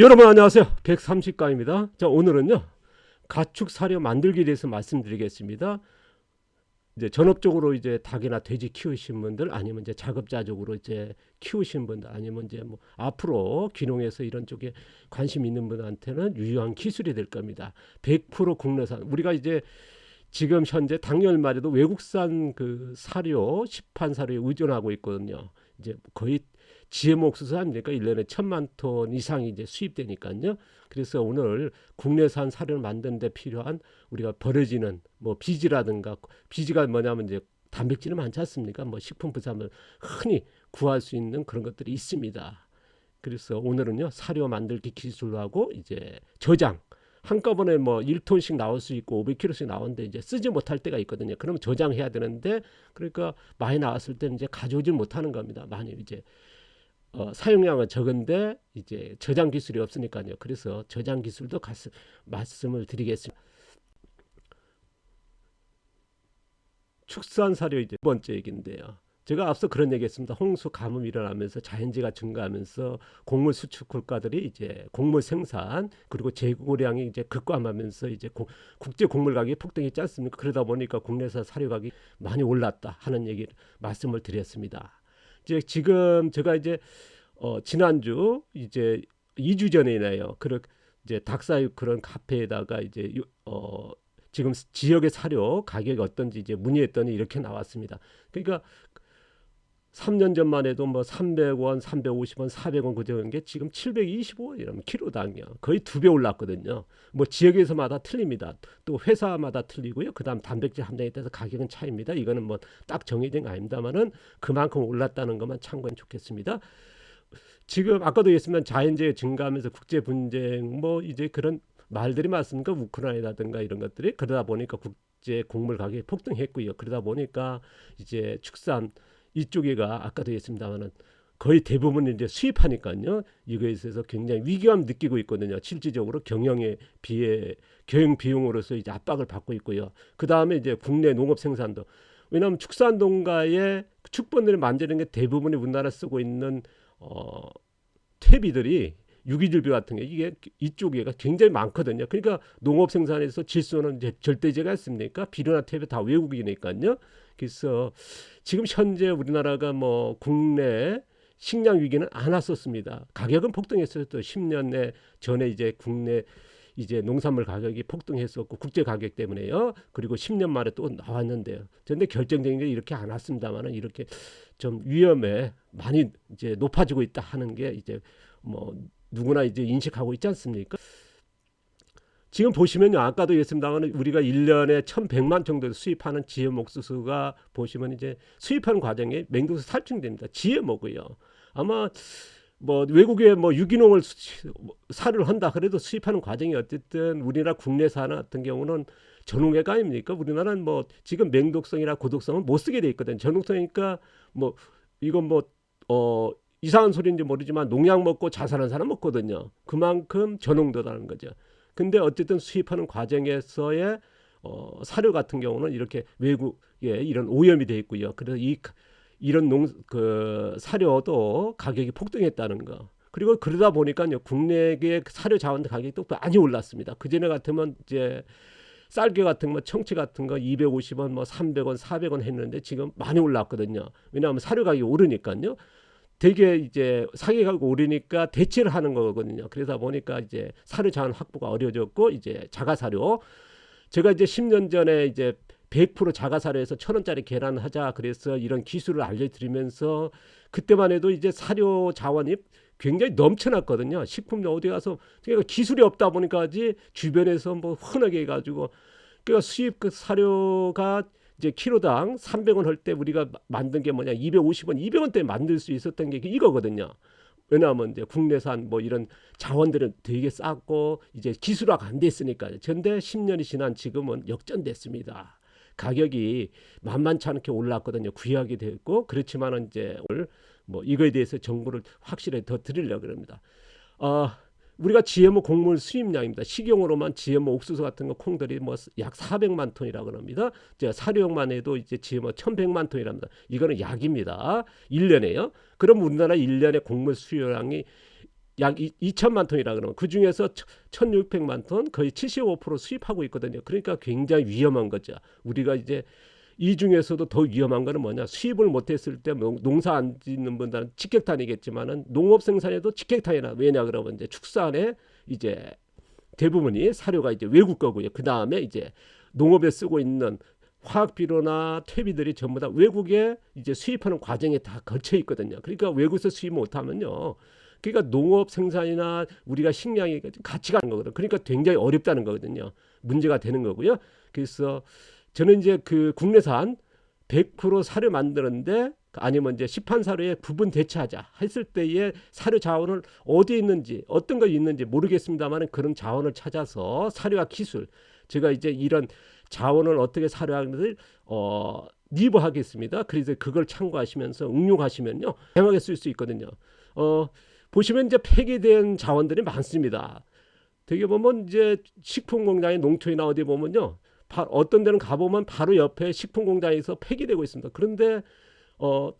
여러분 안녕하세요. 130강입니다. 자, 오늘은요. 가축 사료 만들기에 대해서 말씀드리겠습니다. 이제 전업적으로 이제 닭이나 돼지 키우신 분들 아니면 이제 작업자적으로 이제 키우신 분들 아니면 이제 뭐 앞으로 귀농해서 이런 쪽에 관심 있는 분한테는 유효한 기술이 될 겁니다. 100% 국내산. 우리가 이제 지금 현재 작년 말에도 외국산 그 사료, 시판 사료에 의존하고 있거든요. 이제 거의 GM 옥수수 하니까 1년에 천만 톤 이상이 이제 수입되니까요. 그래서 오늘 국내산 사료를 만드는 데 필요한 우리가 버려지는 뭐 비지라든가 비지가 뭐냐면 이제 단백질이 많지 않습니까? 뭐 식품 부산물 흔히 구할 수 있는 그런 것들이 있습니다. 그래서 오늘은요. 사료 만들기 기술하고 이제 저장 한꺼번에 뭐 1톤씩 나올 수 있고 500kg씩 나오는데 이제 쓰지 못할 때가 있거든요. 그러면 저장해야 되는데 그러니까 많이 나왔을 때는 이제 가져오질 못하는 겁니다. 많이 이제 어, 사용량은 적은데 이제 저장 기술이 없으니까요. 그래서 저장 기술도 가스, 말씀을 드리겠습니다. 축산 사료 이제 두 번째 얘기인데요. 제가 앞서 그런 얘기했습니다. 홍수 가뭄이 일어나면서 자연재해가 증가하면서 곡물 수출 국가들이 이제 곡물 생산 그리고 재고량이 이제 급감하면서 이제 고, 국제 곡물 가격이 폭등했지 않습니까? 그러다 보니까 국내산 사료 가격이 많이 올랐다 하는 얘기를 말씀을 드렸습니다. 이제 지금 제가 이제 어 지난주 이제 2주 전에나요. 그런 이제 닭사육 그런 카페에다가 이제 어 지금 지역의 사료 가격이 어떤지 이제 문의했더니 이렇게 나왔습니다. 그러니까 3년 전만 해도 뭐 300원, 350원, 400원 그정도인 게 지금 725원이라면 키로당이요. 거의 두 배 올랐거든요. 뭐 지역에서마다 틀립니다. 또 회사마다 틀리고요. 그다음 단백질 함량에 따라서 가격은 차입니다. 이거는 뭐 딱 정해진 거 아닙니다만은 그만큼 올랐다는 것만 참고하면 좋겠습니다. 지금 아까도 얘기했지만 자연재해 증가하면서 국제 분쟁 뭐 이제 그런 말들이 많습니까? 우크라이나든가 이런 것들이 그러다 보니까 국제 곡물 가격이 폭등했고요. 그러다 보니까 이제 축산 이쪽에가 아까도 했습니다만은 거의 대부분 이제 수입하니까요. 이거에 있어서 굉장히 위기감 느끼고 있거든요. 실질적으로 경영에 비해 경영 비용으로서 이제 압박을 받고 있고요. 그 다음에 이제 국내 농업 생산도 왜냐하면 축산 농가의 축본들을 만드는 게 대부분이 우리나라 쓰고 있는 어 퇴비들이 유기질비 같은 게 이게 이쪽에가 굉장히 많거든요. 그러니까 농업 생산에서 질소는 이제 절대제가 있습니까? 비료나 퇴비 다 외국이니까요. 그래서 지금 현재 우리나라가 뭐 국내 식량 위기는 안 왔었습니다. 가격은 폭등했어요. 또 10년 전에 이제 국내 이제 농산물 가격이 폭등했었고 국제 가격 때문에요. 그리고 10년 만에 또 나왔는데요. 그런데 결정적인 게 이렇게 안 왔습니다만은 이렇게 좀 위험에 많이 이제 높아지고 있다 하는 게 이제 뭐 누구나 이제 인식하고 있지 않습니까? 지금 보시면요. 아까도 얘기했습니다만 우리가 1년에 1,100만 정도 수입하는 지혜 옥수수가 보시면 이제 수입하는 과정에 맹독수 살충됩니다. 지혜 먹고요. 아마 뭐 외국에 뭐 유기농을 사료를 한다 그래도 수입하는 과정이 어쨌든 우리나라 국내산 같은 경우는 전용액 아닙니까? 우리나라는 뭐 지금 맹독성이나 고독성은 못 쓰게 돼 있거든. 전용성이니까 뭐 이건 뭐 어 이상한 소리인지 모르지만 농약 먹고 자살한 사람 없거든요. 그만큼 전용도라는 거죠. 근데 어쨌든 수입하는 과정에서의 어, 사료 같은 경우는 이렇게 외국에 이런 오염이 돼 있고요. 그래서 이 이런 농 그 사료도 가격이 폭등했다는 거. 그리고 그러다 보니까요 국내의 사료 자원 가격이 또 많이 올랐습니다. 그 전에 같으면 이제 쌀개 같은 거 청치 같은 거 250원 뭐 300원 400원 했는데 지금 많이 올랐거든요. 왜냐하면 사료 가격이 오르니까요. 되게 이제 사기가 오르니까 대체를 하는 거거든요. 그러다 보니까 이제 사료 자원 확보가 어려졌고 이제 자가 사료 제가 이제 10년 전에 이제 100% 자가 사료에서 천 원짜리 계란 하자 그래서 이런 기술을 알려드리면서 그때만 해도 이제 사료 자원이 굉장히 넘쳐났거든요. 식품 어디 가서 그러니까 기술이 없다 보니까지 주변에서 뭐 흔하게 해가지고 그러니까 수입 그 사료가 이제 키로당 300원 할 때 우리가 만든 게 뭐냐 250원, 200원대 만들 수 있었던 게 이거거든요. 왜냐하면 이제 국내산 뭐 이런 자원들은 되게 쌌고 이제 기술화가 안 됐으니까요. 그런데 10년이 지난 지금은 역전됐습니다. 가격이 만만치 않게 올랐거든요. 구하게 됐고 그렇지만은 이제 오늘 뭐 이거에 대해서 정보를 확실히 더 드리려고 합니다. 어, 우리가 GMO 곡물 수입량입니다. 식용으로만 GMO 옥수수 같은 거 콩들이 뭐 약 400만 톤이라고 합니다. 이제 사료용만 해도 이제 GMO 1,100만 톤이랍니다. 이거는 약입니다. 1년에요. 그럼 우리나라 1년의 곡물 수요량이 약 2천만 톤이라 그러면 그 중에서 1,600만 톤 거의 75% 수입하고 있거든요. 그러니까 굉장히 위험한 거죠. 우리가 이제 이 중에서도 더 위험한 거는 뭐냐? 수입을 못했을 때 농- 농사 안 짓는 분들은 직격탄이겠지만은 농업 생산에도 직격탄이나 왜냐 그러면 이제 축산에 이제 대부분이 사료가 이제 외국 거고요. 그 다음에 이제 농업에 쓰고 있는 화학 비료나 퇴비들이 전부 다 외국에 이제 수입하는 과정에 다 걸쳐 있거든요. 그러니까 외국에서 수입 못하면요. 그러니까 농업 생산이나 우리가 식량이 같이 가는 거거든요. 그러니까 굉장히 어렵다는 거거든요. 문제가 되는 거고요. 그래서 저는 이제 그 국내산 100% 사료 만드는데 아니면 이제 시판 사료에 부분 대체하자 했을 때의 사료 자원을 어디에 있는지 어떤 거 있는지 모르겠습니다만 그런 자원을 찾아서 사료와 기술 제가 이제 이런 자원을 어떻게 사료하는지 어 리브하겠습니다. 그래서 그걸 참고하시면서 응용하시면요 다양하게 쓸 수 있거든요. 어 보시면 이제 폐기된 자원들이 많습니다. 되게 보면 이제 식품 공장의 농촌이나 어디 보면요. 바, 어떤 데는 가보면 바로 옆에 식품 공장에서 폐기되고 있습니다. 그런데 어,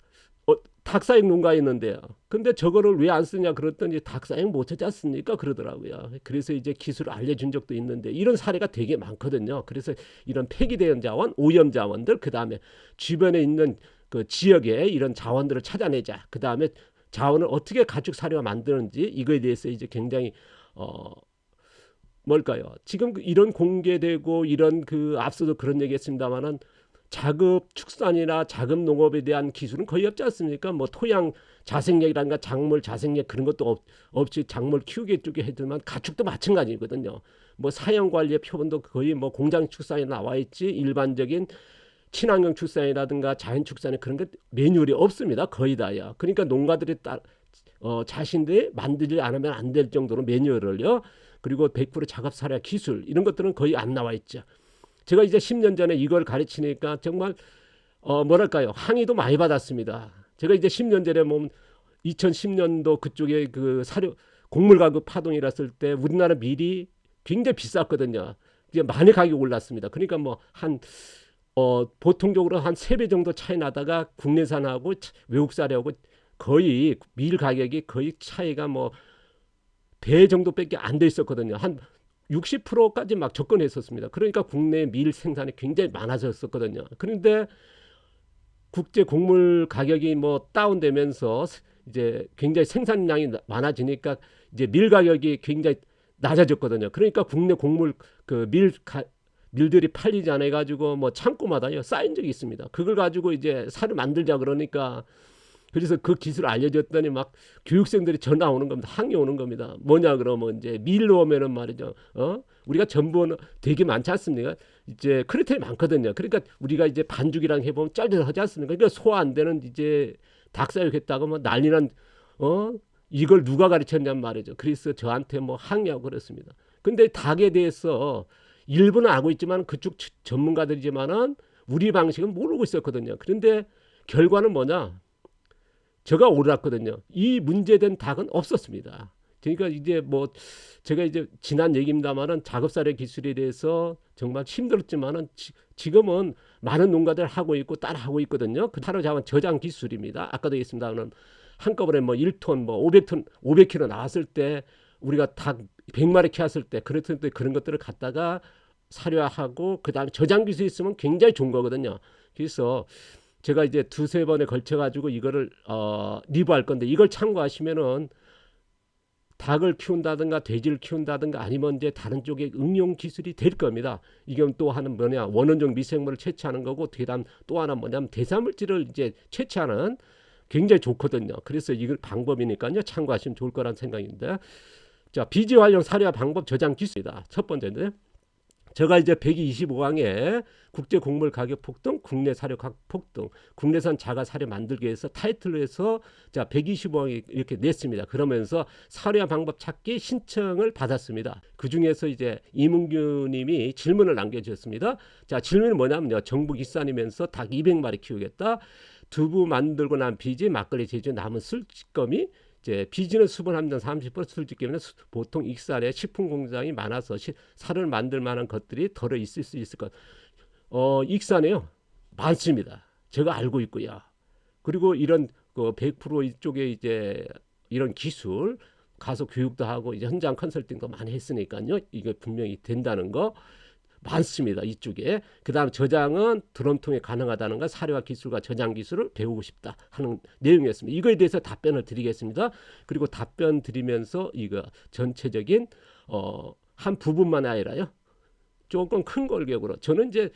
어 닭사육 농가 있는데요. 근데 저거를 왜 안 쓰냐 그랬더니 닭사육 못 하지 않습니까? 그러더라고요. 그래서 이제 기술을 알려준 적도 있는데 이런 사례가 되게 많거든요. 그래서 이런 폐기된 자원, 오염 자원들, 그 다음에 주변에 있는 그 지역에 이런 자원들을 찾아내자. 그 다음에 자원을 어떻게 가축 사료가 만드는지 이거에 대해서 이제 굉장히 어 뭘까요? 지금 그 이런 공개되고 이런 그 앞서도 그런 얘기했습니다만은 자급 축산이나 자급 농업에 대한 기술은 거의 없지 않습니까? 뭐 토양 자생력이란가 작물 자생력 그런 것도 없, 없이 작물 키우기 쪽에 해들만 가축도 마찬가지거든요. 뭐 사형 관리의 표본도 거의 뭐 공장 축산에 나와 있지 일반적인 친환경 축산이라든가 자연 축산에 그런 게 매뉴얼이 없습니다. 거의 다요. 그러니까 농가들이 따, 어, 자신들이 만들지 않으면 안 될 정도로 매뉴얼을요. 그리고 100% 작업 사례 기술 이런 것들은 거의 안 나와 있죠. 제가 이제 10년 전에 이걸 가르치니까 정말 어 뭐랄까요 항의도 많이 받았습니다. 제가 이제 10년 전에 몸 2010년도 그쪽에 그 사료 곡물 가격 파동이랐을 때 우리나라 밀이 굉장히 비쌌거든요. 이제 많이 가격이 올랐습니다. 그러니까 뭐한 어, 보통적으로 한 세 배 정도 차이 나다가 국내산하고 외국산하고 거의 밀 가격이 거의 차이가 뭐 배 정도밖에 안 돼 있었거든요. 한 60%까지 막 접근했었습니다. 그러니까 국내 밀 생산이 굉장히 많아졌었거든요. 그런데 국제 곡물 가격이 뭐 다운되면서 이제 굉장히 생산량이 많아지니까 이제 밀 가격이 굉장히 낮아졌거든요. 그러니까 국내 곡물 그밀 밀들이 팔리지 않아 가지고 뭐 창고마다요 쌓인 적이 있습니다. 그걸 가지고 이제 살을 만들자 그러니까 그래서 그 기술을 알려줬더니 막 교육생들이 전화 오는 겁니다. 항의 오는 겁니다. 뭐냐 그러면 이제 밀로 오면은 말이죠. 어? 우리가 전부 되게 많지 않습니까? 이제 크리테리 많거든요. 그러니까 우리가 이제 반죽이랑 해보면 짤짤하지 않습니까? 그러니까 소화 안 되는 이제 닭사육했다고 뭐 난리난 어 이걸 누가 가르쳤냔 말이죠. 그래서 저한테 뭐 항의하고 그랬습니다. 근데 닭에 대해서 일부는 알고 있지만 그쪽 전문가들이지만은 우리 방식은 모르고 있었거든요. 그런데 결과는 뭐냐? 제가 옳았거든요. 이 문제된 닭은 없었습니다. 그러니까 이제 뭐 제가 이제 지난 얘기입니다만은 작업사료 기술에 대해서 정말 힘들었지만은 지, 금은 많은 농가들 하고 있고 따라 하고 있거든요. 그 타로 자원 저장 기술입니다. 아까도 얘기했습니다만 한꺼번에 뭐 1톤 뭐 500톤 500kg 나왔을 때 우리가 닭 100마리 키웠을 때 그랬을 때 그런 것들을 갖다가 사료하고 그다음에 저장 기술이 있으면 굉장히 좋은 거거든요. 그래서 제가 이제 두세 번에 걸쳐 가지고 이거를 어 리뷰할 건데 이걸 참고하시면은 닭을 키운다든가 돼지를 키운다든가 아니면 이제 다른 쪽에 응용 기술이 될 겁니다. 이건 또 하는 뭐냐 원원적 미생물을 채취하는 거고 대단 또 하나 뭐냐면 대사물질을 이제 채취하는 굉장히 좋거든요. 그래서 이걸 방법이니까요 참고하시면 좋을 거란 생각인데 자 비지 활용 사료와 방법 저장 기술이다. 첫 번째인데 제가 이제 125강에 국제 곡물 가격 폭등, 국내 사료 가격 폭등, 국내산 자가 사료 만들기 위해서 타이틀로 해서 자 125강에 이렇게 냈습니다. 그러면서 사료화 방법 찾기 신청을 받았습니다. 그 중에서 이제 이문규님이 질문을 남겨주셨습니다. 자 질문이 뭐냐면요, 정부 기산이면서 닭 200마리 키우겠다. 두부 만들고 난 비지, 막걸리 제조 남은 술찌꺼미 이제 비지는 수분 함량 30% 술집기면 보통 익살에 식품 공장이 많아서 시, 살을 만들 만한 것들이 덜어 있을 수 있을 것. 어, 익산에요. 많습니다. 제가 알고 있고요. 그리고 이런 그 100% 이쪽에 이제 이런 기술 가서 교육도 하고 이제 현장 컨설팅도 많이 했으니까요. 이게 분명히 된다는 거 많습니다. 이쪽에. 그 다음 저장은 드럼 통해 가능하다는 거 사료와 기술과 저장 기술을 배우고 싶다 하는 내용이었습니다. 이거에 대해서 답변을 드리겠습니다. 그리고 답변 드리면서 이거 전체적인 어, 한 부분만 아니라요. 조금 큰 걸격으로 저는 이제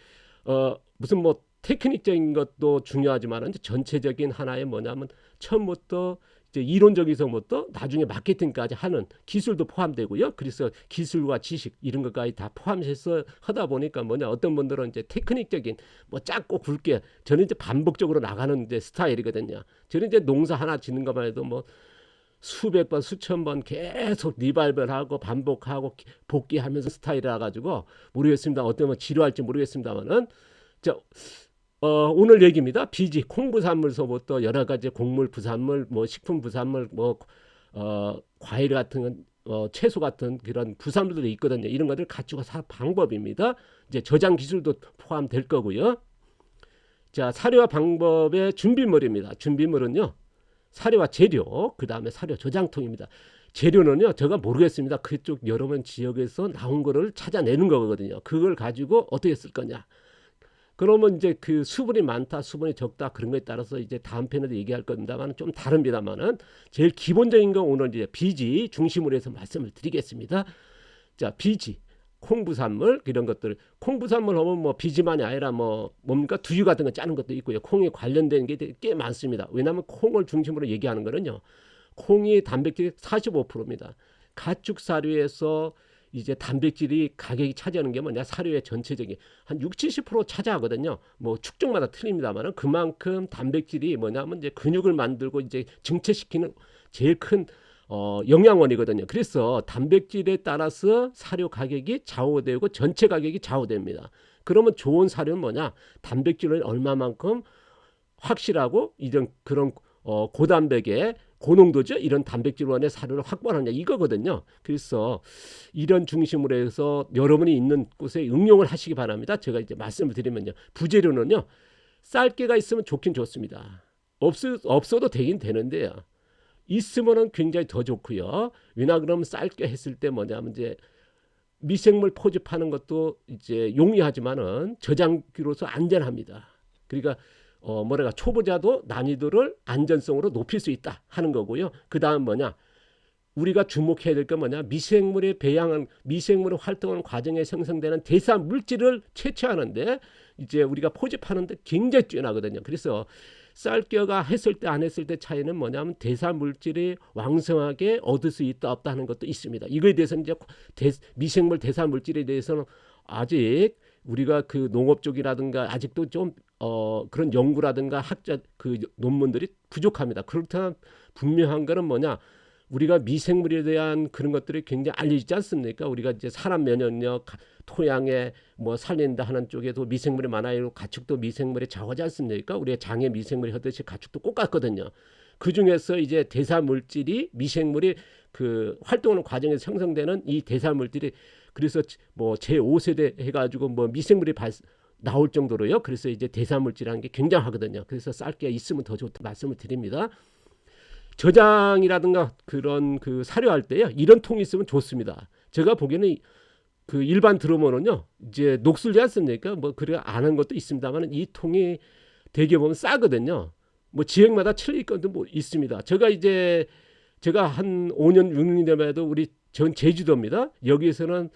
어, 무슨 뭐 테크닉적인 것도 중요하지만 전체적인 하나의 뭐냐면 처음부터 이제 이론적에서부터 나중에 마케팅까지 하는 기술도 포함되고요. 그래서 기술과 지식 이런 것까지 다 포함해서 하다 보니까 뭐냐 어떤 분들은 이제 테크닉적인 뭐 짧고 굵게 저는 이제 반복적으로 나가는 이제 스타일이거든요. 저는 이제 농사 하나 짓는 것만 해도 뭐 수백 번 수천 번 계속 리발벌하고 반복하고 복귀하면서 스타일이라 가지고 모르겠습니다. 어떤 뭐 지루할지 모르겠습니다만은 자 어, 오늘 얘기입니다. 비지 콩부산물서부터 여러 가지 곡물 부산물 뭐 식품 부산물 뭐 어, 과일 같은 어, 채소 같은 그런 부산물들이 있거든요. 이런 것들 가지고 사 방법입니다. 이제 저장 기술도 포함될 거고요. 자 사료와 방법의 준비물입니다. 준비물은요 사료와 재료 그 다음에 사료 저장통입니다. 재료는요 제가 모르겠습니다. 그쪽 여러 지역에서 나온 거를 찾아내는 거거든요. 그걸 가지고 어떻게 쓸 거냐. 그러면 이제 그 수분이 많다, 수분이 적다 그런 거에 따라서 이제 다음 편에도 얘기할 겁니다만 좀 다릅니다만은 제일 기본적인 건 오늘 이제 비지 중심으로 해서 말씀을 드리겠습니다. 자, 비지, 콩부산물 이런 것들, 콩부산물 하면 뭐 비지만이 아니라 뭐 뭡니까 두유 같은 거 짜는 것도 있고요. 콩에 관련된 게 꽤 많습니다. 왜냐하면 콩을 중심으로 얘기하는 거는요, 콩이 단백질 45%입니다. 가축 사료에서 이제 단백질이 가격이 차지하는 게 뭐냐 사료의 전체적인 한 6, 70% 차지하거든요. 뭐 축적마다 틀립니다만은 그만큼 단백질이 뭐냐면 이제 근육을 만들고 이제 증체시키는 제일 큰 어, 영양원이거든요. 그래서 단백질에 따라서 사료 가격이 좌우되고 전체 가격이 좌우됩니다. 그러면 좋은 사료는 뭐냐? 단백질을 얼마만큼 확실하고 이런 그런 어, 고단백의 고농도죠. 이런 단백질원의 사료를 확보하느냐 이거거든요. 그래서 이런 중심으로 해서 여러분이 있는 곳에 응용을 하시기 바랍니다. 제가 이제 말씀을 드리면요. 부재료는요. 쌀개가 있으면 좋긴 좋습니다. 없, 없어도 되긴 되는데요. 있으면은 굉장히 더 좋고요. 왜냐 그러면 쌀게 했을 때 뭐냐면 이제 미생물 포집하는 것도 이제 용이하지만은 저장기로서 안전합니다. 그러니까 어 뭐랄까 초보자도 난이도를 안전성으로 높일 수 있다 하는 거고요. 그 다음 뭐냐 우리가 주목해야 될 건 뭐냐 미생물의 배양은 미생물의 활동하는 과정에 생성되는 대사 물질을 채취하는데 이제 우리가 포집하는데 굉장히 뛰어나거든요. 그래서 쌀겨가 했을 때 안 했을 때 차이는 뭐냐면 대사 물질이 왕성하게 얻을 수 있다 없다 하는 것도 있습니다. 이거에 대해서는 이제 대, 미생물 대사 물질에 대해서는 아직 우리가 그 농업 쪽이라든가 아직도 좀 어, 그런 연구라든가 학자 그 논문들이 부족합니다. 그렇다면 분명한 거는 뭐냐? 우리가 미생물에 대한 그런 것들이 굉장히 알려지지 않습니까? 우리가 이제 사람 면역력, 토양에 뭐 살린다 하는 쪽에도 미생물이 많아요. 가축도 미생물이 좌우하지 않습니까? 우리가 장에 미생물이 하듯이 가축도 똑같거든요. 그 중에서 이제 대사 물질이 미생물이 그 활동하는 과정에서 형성되는 이 대사 물질이 그래서 뭐 제5세대 해가지고 뭐 미생물이 발, 나올 정도로요. 그래서 이제 대사물질이라는 게 굉장하거든요. 그래서 쌀게 있으면 더 좋다 말씀을 드립니다. 저장이라든가 그런 그 사료할 때요. 이런 통이 있으면 좋습니다. 제가 보기에는 그 일반 드러머는요. 이제 녹슬지 않습니까? 뭐 그래 아는 것도 있습니다만 이 통이 대개 보면 싸거든요. 뭐 지역마다 틀릴 건도 뭐 있습니다. 제가 이제 제가 한 5년 6년 되면도 우리 전 제주도입니다. 여기에서는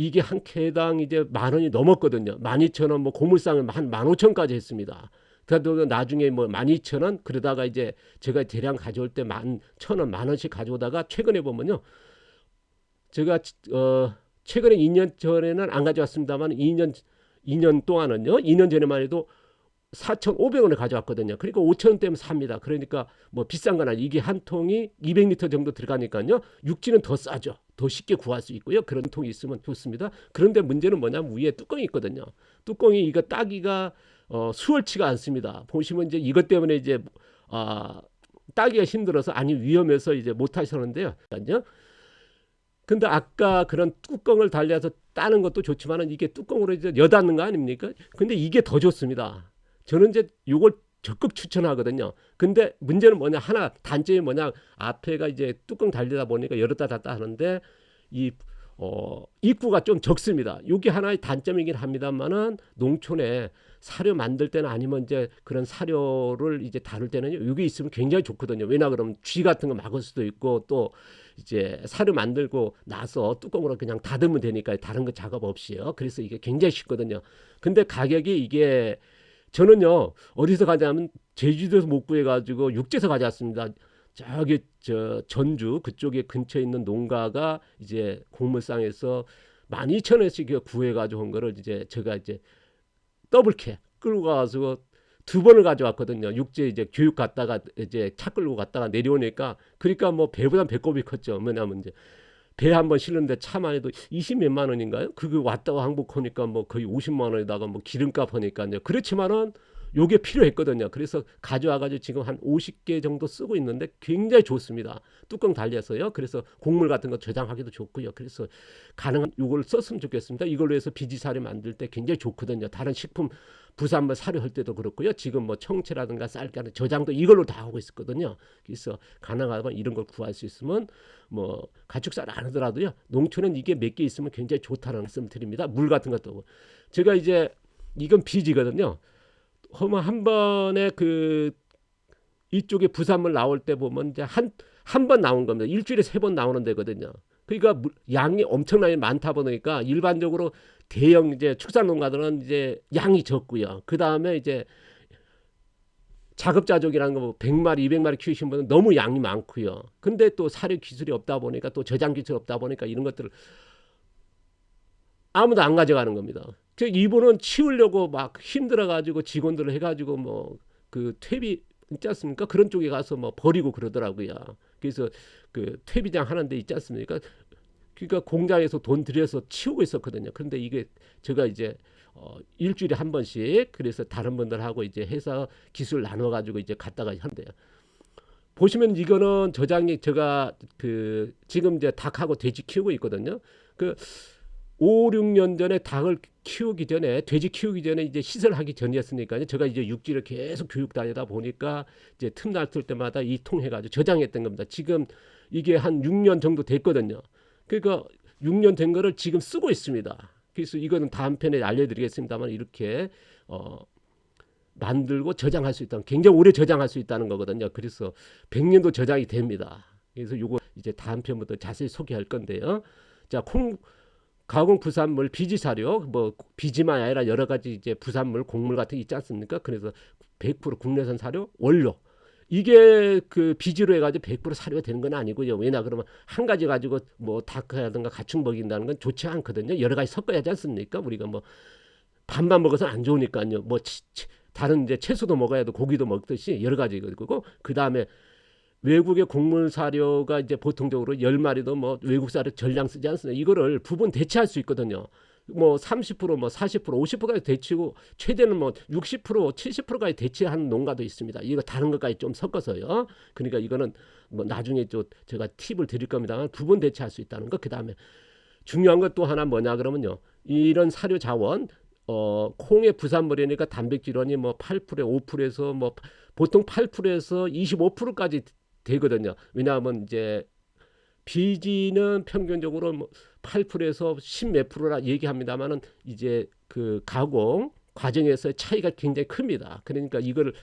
이게 한 개당 이제 만 원이 넘었거든요. 만 이천 원, 뭐 고물상을 한 만 오천까지 했습니다. 그래도 나중에 뭐 만 이천 원 그러다가 이제 제가 대량 가져올 때 만 천 원, 만 원씩 가져오다가 최근에 보면요. 제가 어 최근에 2년 전에는 안 가져왔습니다만 2년 2년 동안은요. 2년 전에만 해도 4,500원에 가져왔거든요. 그러니까 5,000원대면 삽니다. 그러니까 뭐 비싼 건 아니 이게 한 통이 200리터 정도 들어가니까요. 육지는 더 싸죠. 더 쉽게 구할 수 있고요. 그런 통이 있으면 좋습니다. 그런데 문제는 뭐냐면 위에 뚜껑이 있거든요. 뚜껑이 이거 따기가 어, 수월치가 않습니다. 보시면 이제 이것 때문에 이제 아 따기가 힘들어서 아니 위험해서 이제 못 하셨는데요. 아니요. 근데 아까 그런 뚜껑을 달려서 따는 것도 좋지만은 이게 뚜껑으로 이제 여닫는 거 아닙니까? 근데 이게 더 좋습니다. 저는 이제 요걸 적극 추천하거든요. 근데 문제는 뭐냐 하나 단점이 뭐냐 앞에가 이제 뚜껑 달리다 보니까 열었다 닫다 하는데 이 어, 입구가 좀 적습니다. 이게 하나의 단점이긴 합니다만은 농촌에 사료 만들 때는 아니면 이제 그런 사료를 이제 다룰 때는요. 이게 있으면 굉장히 좋거든요. 왜냐 그러면 쥐 같은 거 막을 수도 있고 또 이제 사료 만들고 나서 뚜껑으로 그냥 닫으면 되니까 다른 거 작업 없이요. 그래서 이게 굉장히 쉽거든요. 근데 가격이 이게 저는요 어디서 가냐면 제주도에서 못 구해가지고 육지에서 가져왔습니다. 저기 저 전주 그쪽에 근처에 있는 농가가 이제 곡물상에서 12,000원씩 구해가지고 온 거를 이제 제가 이제 더블캐 끌고 가서 두 번을 가져왔거든요. 육지에 이제 교육 갔다가 이제 차 끌고 갔다가 내려오니까 그러니까 뭐 배보다 배꼽이 컸죠. 왜냐면 이제 배 한 번 실는데 차만 해도 20 몇만 원인가요? 그게 왔다가 항복하니까 뭐 거의 50만 원에다가 뭐 기름값 하니까요. 그렇지만은 요게 필요했거든요. 그래서 가져와가지고 지금 한 50개 정도 쓰고 있는데 굉장히 좋습니다. 뚜껑 달려서요. 그래서 곡물 같은 거 저장하기도 좋고요. 그래서 가능한 요걸 썼으면 좋겠습니다. 이걸로 해서 비지사료 만들 때 굉장히 좋거든요. 다른 식품 부산물 사료 할 때도 그렇고요. 지금 뭐 청채라든가 쌀가루 저장도 이걸로 다 하고 있었거든요. 그래서 가능하면 이런 걸 구할 수 있으면 뭐 가축살 안 하더라도요. 농촌엔 이게 몇 개 있으면 굉장히 좋다는 말씀 드립니다. 물 같은 것도 제가 이제 이건 비지거든요. 허만 한 번에 그 이쪽에 부산물 나올 때 보면 이제 한 한 번 나온 겁니다. 일주일에 세 번 나오는 데거든요. 그러니까 물- 양이 엄청나게 많다 보니까 일반적으로 대형 이제 축산 농가들은 이제 양이 적고요. 그 다음에 이제 자급자족이라는 거 뭐 100마리, 200마리 키우신 분은 너무 양이 많고요. 근데 또 사료 기술이 없다 보니까 또 저장 기술이 없다 보니까 이런 것들을 아무도 안 가져가는 겁니다. 그 이분은 치우려고 막 힘들어 가지고 직원들을 해 가지고 뭐 그 퇴비 있지 않습니까? 그런 쪽에 가서 뭐 버리고 그러더라고요. 그래서 그 퇴비장 하는 데 있지 않습니까? 그러니까 공장에서 돈 들여서 치우고 있었거든요. 그런데 이게 제가 이제 어 일주일에 한 번씩 그래서 다른 분들하고 이제 해서 기술 나눠 가지고 이제 갔다가 한대요. 보시면 이거는 저장이 제가 그 지금 이제 닭하고 돼지 키우고 있거든요. 그 5, 6년 전에 닭을 키우기 전에 돼지 키우기 전에 이제 시설하기 전이었으니까요. 제가 이제 육지를 계속 교육 다니다 보니까 이제 틈날 뜰 때마다 이 통 해가지고 저장했던 겁니다. 지금 이게 한 6년 정도 됐거든요. 그러니까 6년 된 거를 지금 쓰고 있습니다. 그래서 이거는 다음 편에 알려드리겠습니다만 이렇게 어 만들고 저장할 수 있다는 굉장히 오래 저장할 수 있다는 거거든요. 그래서 100년도 저장이 됩니다. 그래서 요거 이제 다음 편부터 자세히 소개할 건데요. 자, 콩 가공 부산물 비지 사료 뭐 비지만 아니라 여러 가지 이제 부산물 곡물 같은 게 있지 않습니까? 그래서 100% 국내산 사료 원료 이게 그 비지로 해가지고 100% 사료가 되는 건 아니고요. 왜냐 그러면 한 가지 가지고 뭐 닭이라든가 가축 먹인다는 건 좋지 않거든요. 여러 가지 섞어야 하지 않습니까? 우리가 뭐 반만 먹어서 안 좋으니까요. 뭐 치- 치- 다른 이제 채소도 먹어야 돼 고기도 먹듯이 여러 가지 거고 그 다음에 외국의 곡물 사료가 이제 보통적으로 열 마리도 뭐 외국 사료 전량 쓰지 않습니까? 이거를 부분 대체할 수 있거든요. 뭐 30%뭐 40% 50%까지 대치고 최대는 뭐 60% 70%까지 대체하는 농가도 있습니다. 이거 다른 것까지 좀 섞어서요. 그러니까 이거는 뭐 나중에 또 제가 팁을 드릴 겁니다만 부분 대체할 수 있다는 거. 그다음에 중요한 것 또 하나 뭐냐 그러면요. 이런 사료 자원 어 콩의 부산물이니까 단백질원이 뭐 8%에 5%에서 뭐 보통 8%에서 25%까지 되거든요. 왜냐하면 이제 비지는 평균적으로 뭐 8%에서 10몇 프로라 얘기합니다만은 이제 그 가공 과정에서의 차이가 굉장히 큽니다. 그러니까 이거를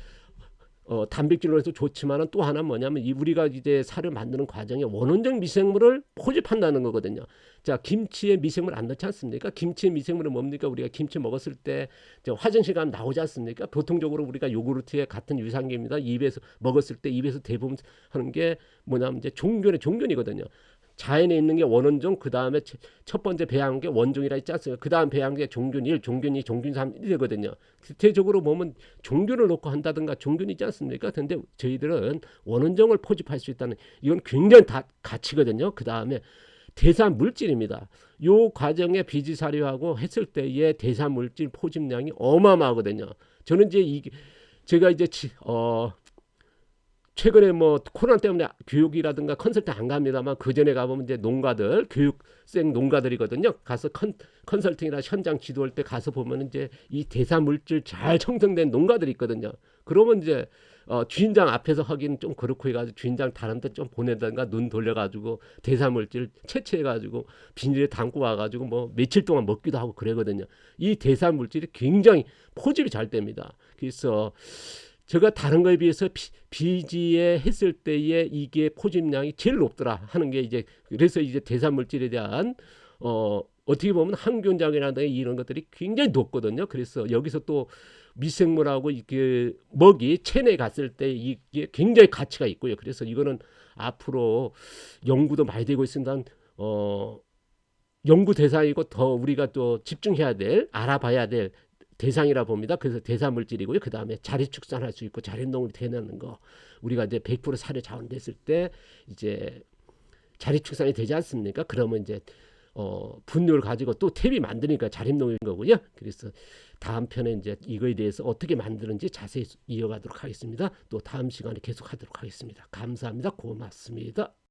어, 단백질로 해서 좋지만은 또 하나 뭐냐면 이 우리가 이제 살을 만드는 과정에 원원적 미생물을 포집한다는 거거든요. 자, 김치에 미생물 안 넣지 않습니까? 김치에 미생물은 뭡니까? 우리가 김치 먹었을 때 화장실 가면 나오지 않습니까? 보통적으로 우리가 요구르트에 같은 유산균입니다. 입에서 먹었을 때 입에서 대부분 하는 게 뭐냐면 이제 종균의 종균이거든요. 자연에 있는 게 원원종, 그 다음에 첫 번째 배양한 게 원종이라 했지 않습니까? 그 다음 배양한 게 종균 1, 종균 2, 종균 3 이 되거든요. 대체적으로 보면 종균을 놓고 한다든가 종균이 있지 않습니까? 근데 저희들은 원원종을 포집할 수 있다는 이건 굉장히 다 가치거든요. 그 다음에 대사 물질입니다. 요 과정에 비지사료하고 했을 때의 대사 물질 포집량이 어마어마하거든요. 저는 이제 이 제가 이제 지- 어 최근에 뭐 코로나 때문에 교육이라든가 컨설팅 안 갑니다만 그 전에 가보면 이제 농가들 교육생 농가들이거든요. 가서 컨 컨설팅이나 현장 지도할 때 가서 보면 이제 이 대사 물질 잘 형성된 농가들이 있거든요. 그러면 이제 어, 주인장 앞에서 하기는 좀 그렇고 해가지고 주인장 다른 데 좀 보내다가 눈 돌려가지고 대사물질 채취해가지고 비닐에 담고 와가지고 뭐 며칠 동안 먹기도 하고 그러거든요. 이 대사물질이 굉장히 포집이 잘 됩니다. 그래서 제가 다른 거에 비해서 비, 비지에 했을 때에 이게 포집량이 제일 높더라 하는 게 이제 그래서 이제 대사물질에 대한 어 어떻게 보면 항균작이라든가 이런 것들이 굉장히 높거든요. 그래서 여기서 또 미생물하고 이게 먹이 체내 갔을 때 이게 굉장히 가치가 있고요. 그래서 이거는 앞으로 연구도 많이 되고 있습니다. 어 연구 대상이고 더 우리가 또 집중해야 될 알아봐야 될 대상이라 봅니다. 그래서 대사 물질이고요. 그 다음에 자리 축산할 수 있고 자립농을 되는 거 우리가 이제 100% 사료 자원 됐을 때 이제 자리 축산이 되지 않습니까? 그러면 이제 어 분뇨를 가지고 또 탭이 만드니까 자립농인 거고요. 그래서 다음 편에 이제 이거에 대해서 어떻게 만드는지 자세히 이어가도록 하겠습니다. 또 다음 시간에 계속하도록 하겠습니다. 감사합니다. 고맙습니다.